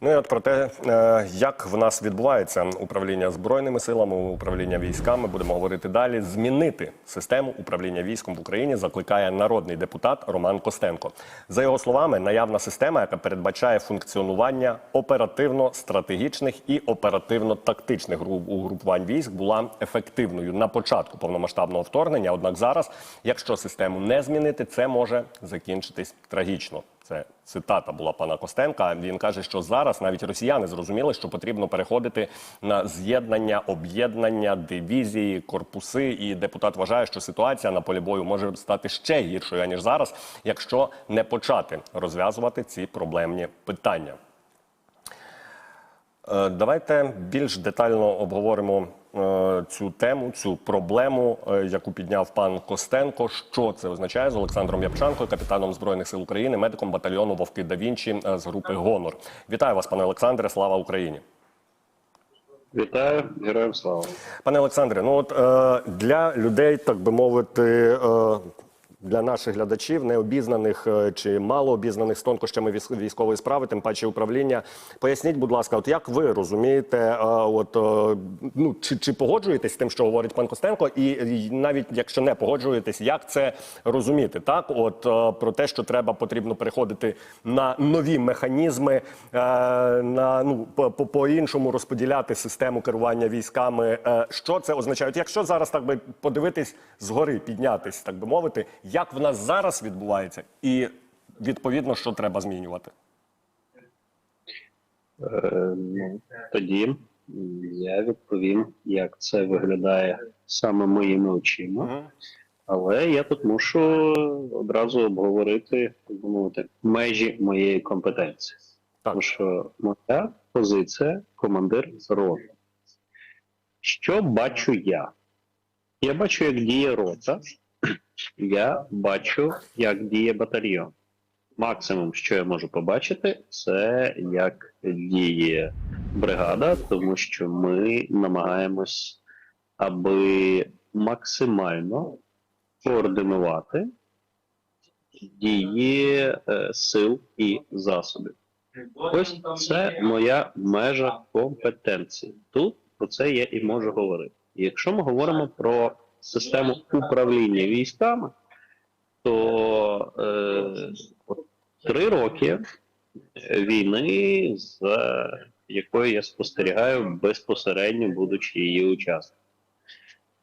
Ну і от про те, е, як в нас відбувається управління збройними силами, управління військами, будемо говорити далі. Змінити систему управління військом в Україні закликає народний депутат Роман Костенко. За його словами, наявна система, яка передбачає функціонування оперативно-стратегічних і оперативно-тактичних груп- угрупувань військ, була ефективною на початку повномасштабного вторгнення. Однак зараз, якщо систему не змінити, це може закінчитись трагічно. Це цитата була пана Костенка. Він каже, що зараз навіть росіяни зрозуміли, що потрібно переходити на з'єднання, об'єднання, дивізії, корпуси. І депутат вважає, що ситуація на полі бою може стати ще гіршою аніж зараз, якщо не почати розв'язувати ці проблемні питання. Е, Давайте більш детально обговоримо е, цю тему, цю проблему, е, яку підняв пан Костенко. Що це означає з Олександром Япчанкою, капітаном збройних сил України, медиком батальйону Вовки да Вінчі е, з групи Гонор. Вітаю вас, пане Олександре. Слава Україні. Вітаю, героям слава. Пане Олександре, ну от е, для людей, так би мовити, е, для наших глядачів, необізнаних е, чи малообізнаних з тонкощами військ- військової справи, тим паче управління. Поясніть, будь ласка, от як ви розумієте, е, от е, ну чи, чи погоджуєтесь з тим, що говорить пан Костенко, і, навіть якщо не погоджуєтесь, як це розуміти? Так, от про те, що треба потрібно переходити на нові механізми, на ну по, по, по-іншому розподіляти систему керування військами. Що це означає? От Якщо зараз так би подивитись згори, піднятись, так би мовити, як в нас зараз відбувається, і відповідно, що треба змінювати. Е, тоді я відповім, як це виглядає саме моїми очима. Але я тут мушу одразу обговорити так би мовити, межі моєї компетенції. Так. Тому що моя позиція командир роти. Що бачу я? Я бачу, як діє рота, я бачу, як діє батальйон. Максимум, що я можу побачити, це як діє бригада, тому що ми намагаємось, аби максимально координувати дії е, сил і засобів. Ось це моя межа компетенції. Тут про це я і можу говорити. Якщо ми говоримо про систему управління військами, то е, три роки війни, з якою я спостерігаю безпосередньо, будучи її учасником.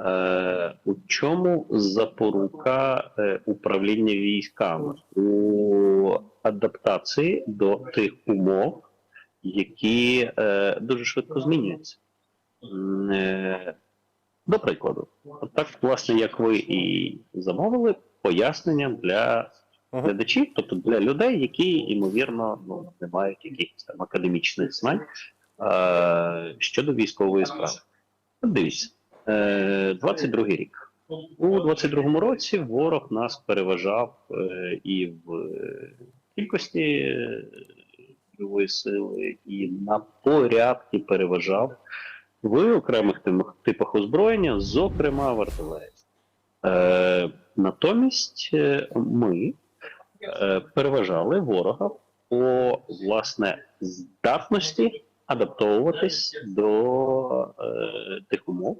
Е, у чому запорука е, управління військами у адаптації до тих умов, які е, дуже швидко змінюються? Е, до прикладу, от так, власне, як ви і замовили, пояснення для глядачів, тобто для людей, які ймовірно ну, не мають якихось там академічних знань е, щодо військової справи. От дивіться, е, 22 рік. У 22-му році ворог нас переважав е, і в е, кількості е, сили, і на порядки переважав в окремих типах озброєння, зокрема в артилерії. Е, натомість е, ми е, переважали ворога по власне здатності адаптовуватись до е, тих умов,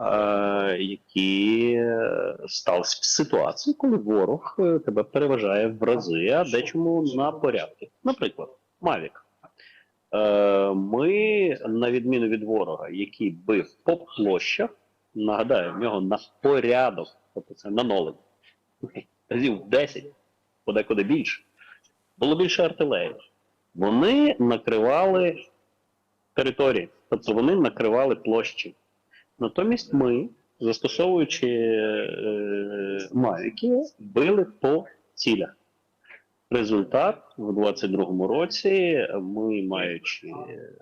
е, які е, сталися в ситуації, коли ворог е, тебе переважає в рази, а дечому на порядки. Наприклад, Мавік. Е, Ми, на відміну від ворога, який бив по площах, нагадаю, в нього на порядок, тобто це на нолик, разів 10, подекуди більше, було більше артилерії. Вони накривали території, тобто вони накривали площі. Натомість ми, застосовуючи е, мавіки, били по цілях. Результат в 22-му році ми, маючи е,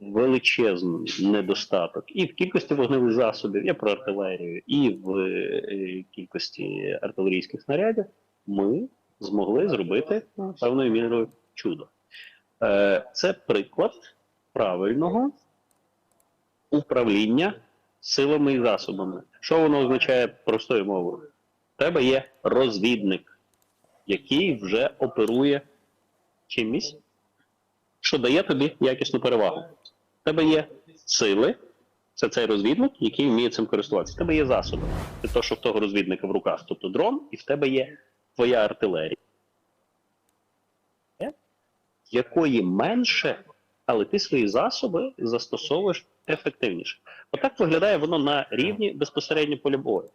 величезний недостаток і в кількості вогневих засобів, я про артилерію, і в е, кількості артилерійських снарядів, ми змогли зробити певною мірою чудо. Е, Це приклад правильного управління силами і засобами. Що воно означає простою мовою? В тебе є розвідник, який вже оперує чимось, що дає тобі якісну перевагу. В тебе є сили, це цей розвідник, який вміє цим користуватися. В тебе є засоби. Це то, що в того розвідника в руках, тобто дрон, і в тебе є твоя артилерія, якої менше, але ти свої засоби застосовуєш ефективніше. Отак виглядає воно на рівні безпосередньо поля бою.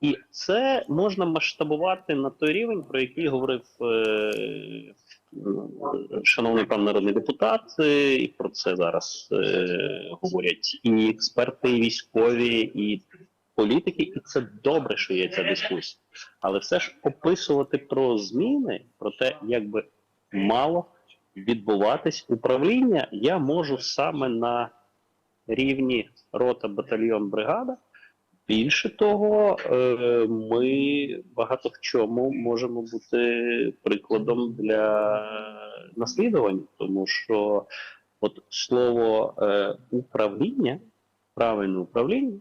І це можна масштабувати на той рівень, про який говорив е, шановний пан народний депутат, е, і про це зараз е, говорять і експерти, і військові, і політики, і це добре, що є ця дискусія. Але все ж описувати про зміни, про те, як би мало відбуватись управління, я можу саме на рівні рота, батальйон, бригада. Більше того, е, ми багато в чому можемо бути прикладом для наслідувань, тому що от слово е, управління, правильне управління,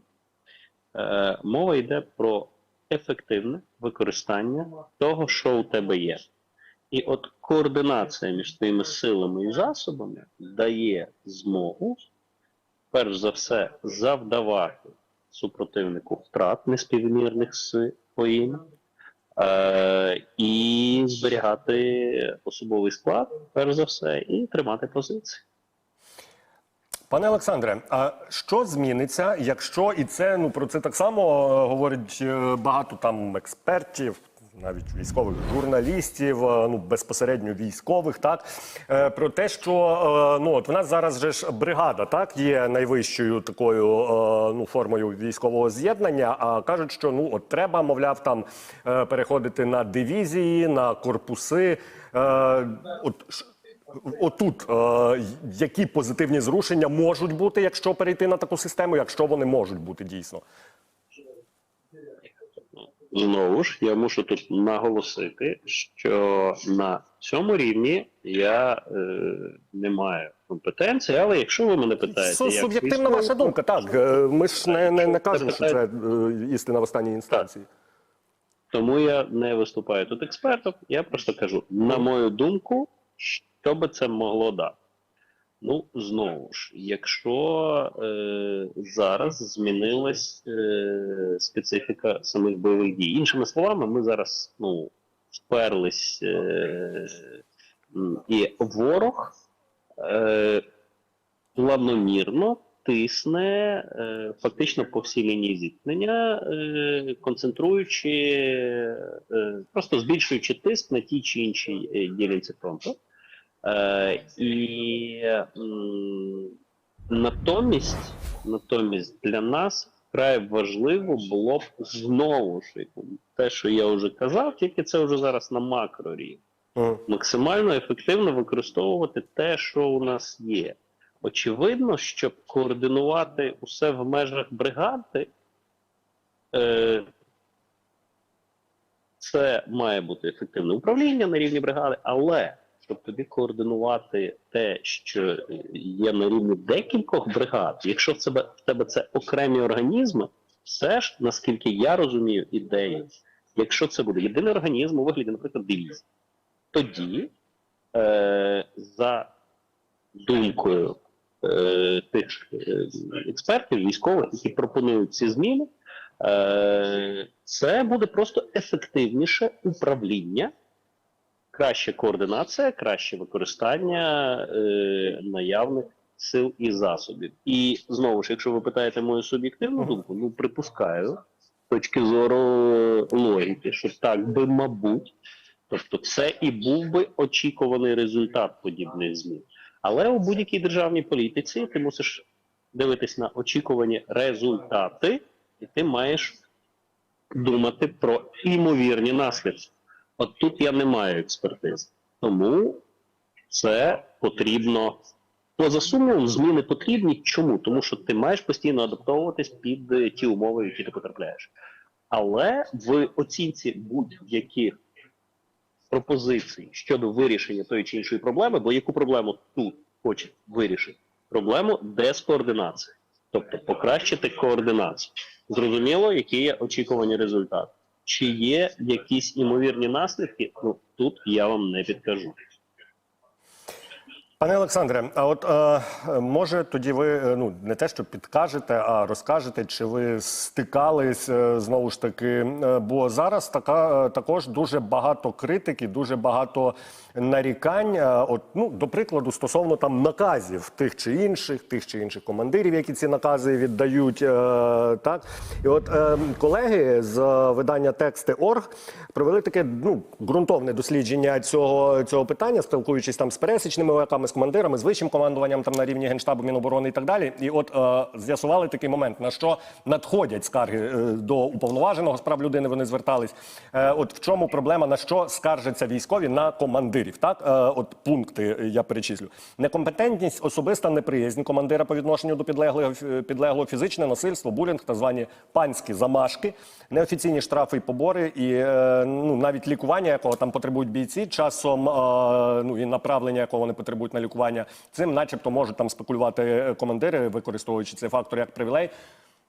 е, мова йде про ефективне використання того, що у тебе є. І от координація між твоїми силами і засобами дає змогу, перш за все, завдавати супротивнику втрат неспівмірних своїм е, і зберігати особовий склад, перш за все, і тримати позиції. Пане Олександре, а що зміниться, якщо і це ну про це так само е, говорять е, багато там експертів, навіть військових журналістів, е, ну безпосередньо військових, так е, про те, що е, ну от в нас зараз же ж бригада, так є найвищою такою ну формою військового з'єднання. А кажуть, що ну от треба, мовляв, там переходити на дивізії, на корпуси. От Отут які позитивні зрушення можуть бути, якщо перейти на таку систему, якщо вони можуть бути дійсно. Знову ж я мушу тут наголосити, що на цьому рівні я е, не маю компетенції, але якщо ви мене питаєте, Су- як Суб'єктивна військовий, ваша думка, так. Е, Ми ж не, не, не кажемо, що це е, істина в останній інстанції. Тому я не виступаю тут експертом, я просто кажу, на мою думку, що би це могло дати. Ну, знову ж, якщо е, зараз змінилась е, специфіка самих бойових дій. Іншими словами, ми зараз ну, вперлись, е, і ворог е, планомірно тисне е, фактично по всій лінії зіткнення, е, концентруючи, е, просто збільшуючи тиск на тій чи іншій е, ділянці фронту. Е, і натомість, натомість для нас вкрай важливо було б знову ж те, що я вже казав, тільки це вже зараз на макрорівні максимально ефективно використовувати те, що у нас є. Очевидно, щоб координувати усе в межах бригади, е, це має бути ефективне управління на рівні бригади, але щоб тобі координувати те, що є на рівні декількох бригад, якщо в тебе, в тебе це окремі організми, все ж, наскільки я розумію ідею, якщо це буде єдиний організм у вигляді, наприклад, дивізії, тоді, е, за думкою е, тих е, експертів, військових, які пропонують ці зміни, е, це буде просто ефективніше управління, краща координація, краще використання е, наявних сил і засобів. І знову ж, якщо ви питаєте мою суб'єктивну думку, ну припускаю з точки зору логіки, що так би, мабуть, Тобто це і був би очікуваний результат подібних змін. Але у будь-якій державній політиці ти мусиш дивитись на очікувані результати, і ти маєш думати про імовірні наслідки. От тут я не маю експертизи. Тому це потрібно. Поза сумнівом, зміни потрібні. Чому? Тому що ти маєш постійно адаптовуватись під е, ті умови, які ти потрапляєш. Але в оцінці будь-яких пропозицій щодо вирішення тої чи іншої проблеми, бо яку проблему тут хочуть вирішити? Проблему дескоординації, тобто покращити координацію. Зрозуміло, які є очікувані результати. Чи є якісь імовірні наслідки? Ну тут я вам не підкажу. Пане Олександре, а от е, може тоді ви е, ну не те, що підкажете, а розкажете, чи ви стикались е, знову ж таки? е, бо зараз така е, також дуже багато критики, дуже багато нарікань. От ну до прикладу, стосовно там наказів тих чи інших, тих чи інших командирів, які ці накази віддають. е, Так і от е, колеги з видання тексти Орг провели таке ну ґрунтовне дослідження цього цього питання, спілкуючись там з пересічними вояками, з командирами, з вищим командуванням там на рівні генштабу Міноборони і так далі. І от е, з'ясували такий момент, на що надходять скарги до уповноваженого з прав людини. Вони звертались. От в чому проблема, на що скаржаться військові на командирів? Так, е, от пункти е, я перечислю: некомпетентність, особиста неприязнь командира по відношенню до підлеглого підлеглого фізичне насильство, булінг, так звані панські замашки, неофіційні штрафи і побори, і е, ну навіть лікування, якого там потребують бійці, часом ну і направлення, якого вони потребують на лікування, цим, начебто, можуть там спекулювати командири, використовуючи цей фактор як привілей.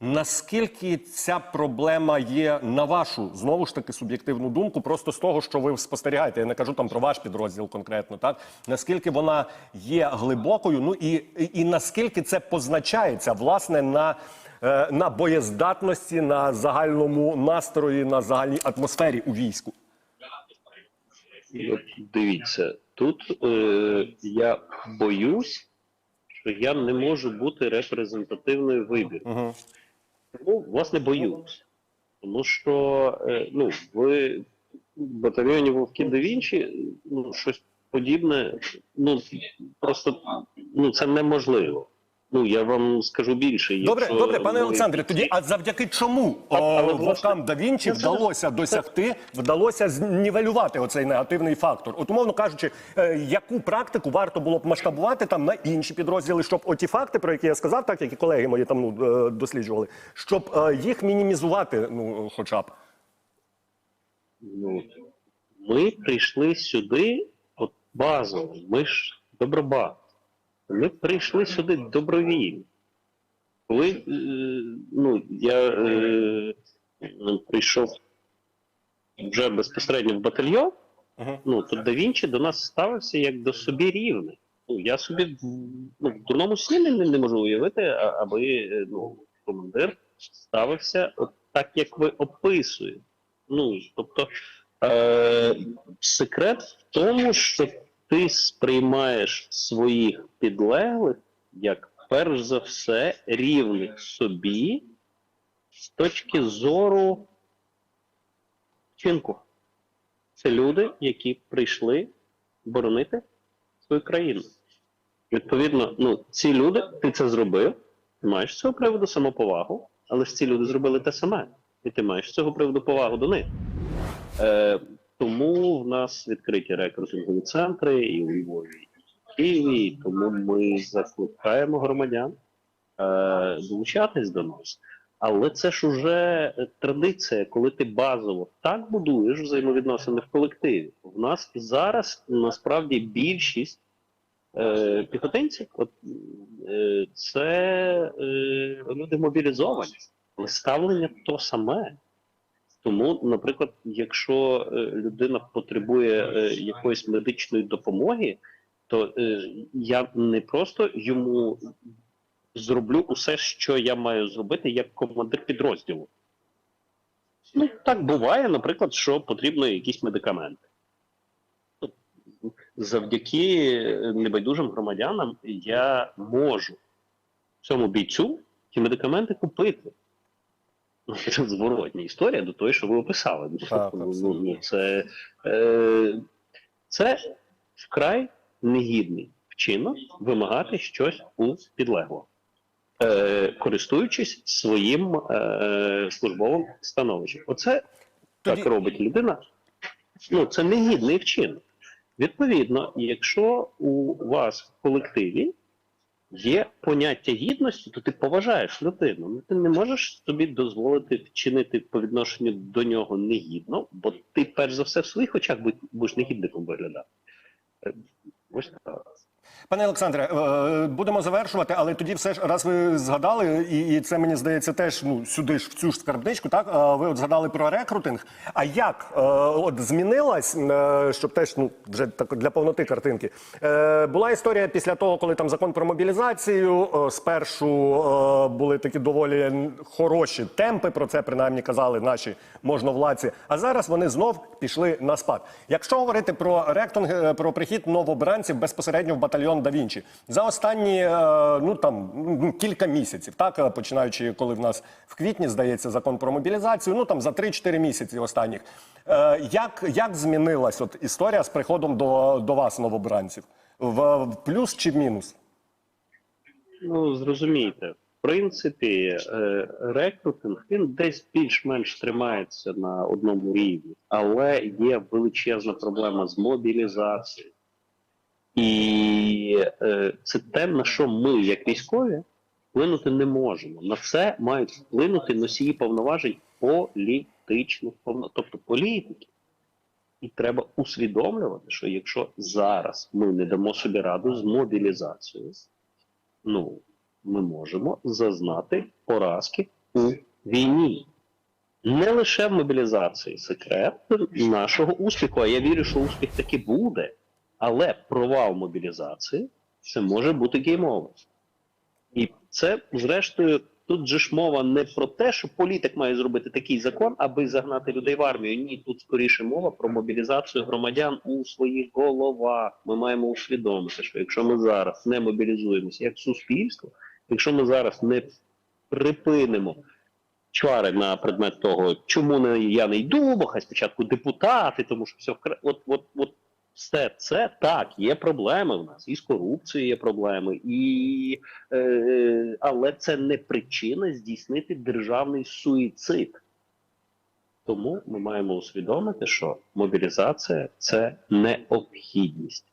Наскільки ця проблема є на вашу знову ж таки суб'єктивну думку, просто з того, що ви спостерігаєте, я не кажу там про ваш підрозділ конкретно, так наскільки вона є глибокою, ну і, і, і наскільки це позначається власне на, е, на боєздатності, на загальному настрої, на загальній атмосфері у війську? Дивіться, тут е, я боюсь, що я не можу бути репрезентативною вибір. Угу. Тому, власне, боюсь. Тому що е, ну, в батальйоні Вовки да Вінчі, ну, щось подібне, ну просто ну, це неможливо. Ну, я вам скажу більше. Добре, якщо добре, пане ви- Олександре. Тоді, а завдяки чому але, вовкам да Вінчі вдалося досягти, вдалося знівелювати оцей негативний фактор? От умовно кажучи, е, яку практику варто було б масштабувати там на інші підрозділи, щоб оті факти, про які я сказав, так як і колеги мої там ну е, досліджували, щоб е, їх мінімізувати, ну хоча б. Ну, ми прийшли сюди от базово. Ми ж добробат. Ми прийшли сюди добровільно. Коли е, ну, я е, прийшов вже безпосередньо в батальйон, ну, то да Вінчі до нас ставився як до собі рівний. Ну, я собі ну, в дурному сні не, не можу уявити, а- аби е, ну, командир ставився от так, як ви описуєте. Ну, тобто, е, секрет в тому, що ти сприймаєш своїх підлеглих як перш за все рівних собі з точки зору вчинку. Це люди, які прийшли боронити свою країну. Відповідно, ну, ці люди, ти це зробив, ти маєш з цього приводу самоповагу, але ж ці люди зробили те саме. І ти маєш з цього приводу повагу до них. Е, тому в нас відкриті рекрутингові центри і у Львові, і в Києві, тому ми закликаємо громадян е, долучатись до нас. Але це ж уже традиція, коли ти базово так будуєш взаємовідносини в колективі. В нас зараз насправді більшість е, піхотинців, от, е, це е, люди мобілізовані, але ставлення то саме. Тому, наприклад, якщо е, людина потребує е, якоїсь медичної допомоги, то е, я не просто йому зроблю усе, що я маю зробити як командир підрозділу. Ну, так буває, наприклад, що потрібно якісь медикаменти. Завдяки небайдужим громадянам я можу цьому бійцю ті медикаменти купити. Ну, Це зворотня історія до того, що ви описали. Ну, Так, ну, ну, це, е, це вкрай негідний вчинок вимагати щось у підлеглого, е, користуючись своїм е, службовим становищем. Оце Тоді- так робить людина. Ну, це негідний вчинок. Відповідно, якщо у вас в колективі є поняття гідності, то ти поважаєш людину. Ну, ти не можеш собі дозволити вчинити по відношенню до нього негідно, бо ти перш за все в своїх очах будеш негідником виглядати. Е, Ось так. Пане Олександре, е, будемо завершувати, але тоді все ж раз ви згадали, і, і це мені здається теж ну сюди ж в цю ж скарбничку. Так е, ви от згадали про рекрутинг. А як е, от змінилась, щоб теж ну вже так для повноти картинки? Була історія після того, коли там закон про мобілізацію. спершу були такі доволі хороші темпи. Про це принаймні казали наші можновладці. А зараз вони знов пішли на спад. Якщо говорити про ректинг, про прихід новобранців безпосередньо в батальйон Да Вінчі за останні е, ну там ну, кілька місяців, так е, починаючи, коли в нас в квітні здається закон про мобілізацію, ну там за 3-4 місяці останніх. Е, Як, як змінилась от історія з приходом до, до вас, новобранців? В, в плюс чи в мінус? Ну, зрозумійте, в принципі, рекрутинг він десь більш-менш тримається на одному рівні, але є величезна проблема з мобілізацією. І е, це те, на що ми, як військові, вплинути не можемо. На це мають вплинути носії повноважень політичних повноважень, тобто політики. І треба усвідомлювати, що якщо зараз ми не дамо собі раду з мобілізацією, ну, ми можемо зазнати поразки у війні. Не лише в мобілізації секрет нашого успіху, а я вірю, що успіх таки буде. Але провал мобілізації це може бути геймовим. І це, зрештою, тут же ж мова не про те, що політик має зробити такий закон, аби загнати людей в армію. Ні, тут скоріше мова про мобілізацію громадян у своїх головах. Ми маємо усвідомити, що якщо ми зараз не мобілізуємося як суспільство, якщо ми зараз не припинимо чвари на предмет того, чому не я не йду, бо хай спочатку депутати, тому що все вкра... от, от, от все це так, є проблеми в нас, і з корупцією є проблеми, і, е, але це не причина здійснити державний суїцид. Тому ми маємо усвідомити, що мобілізація це необхідність.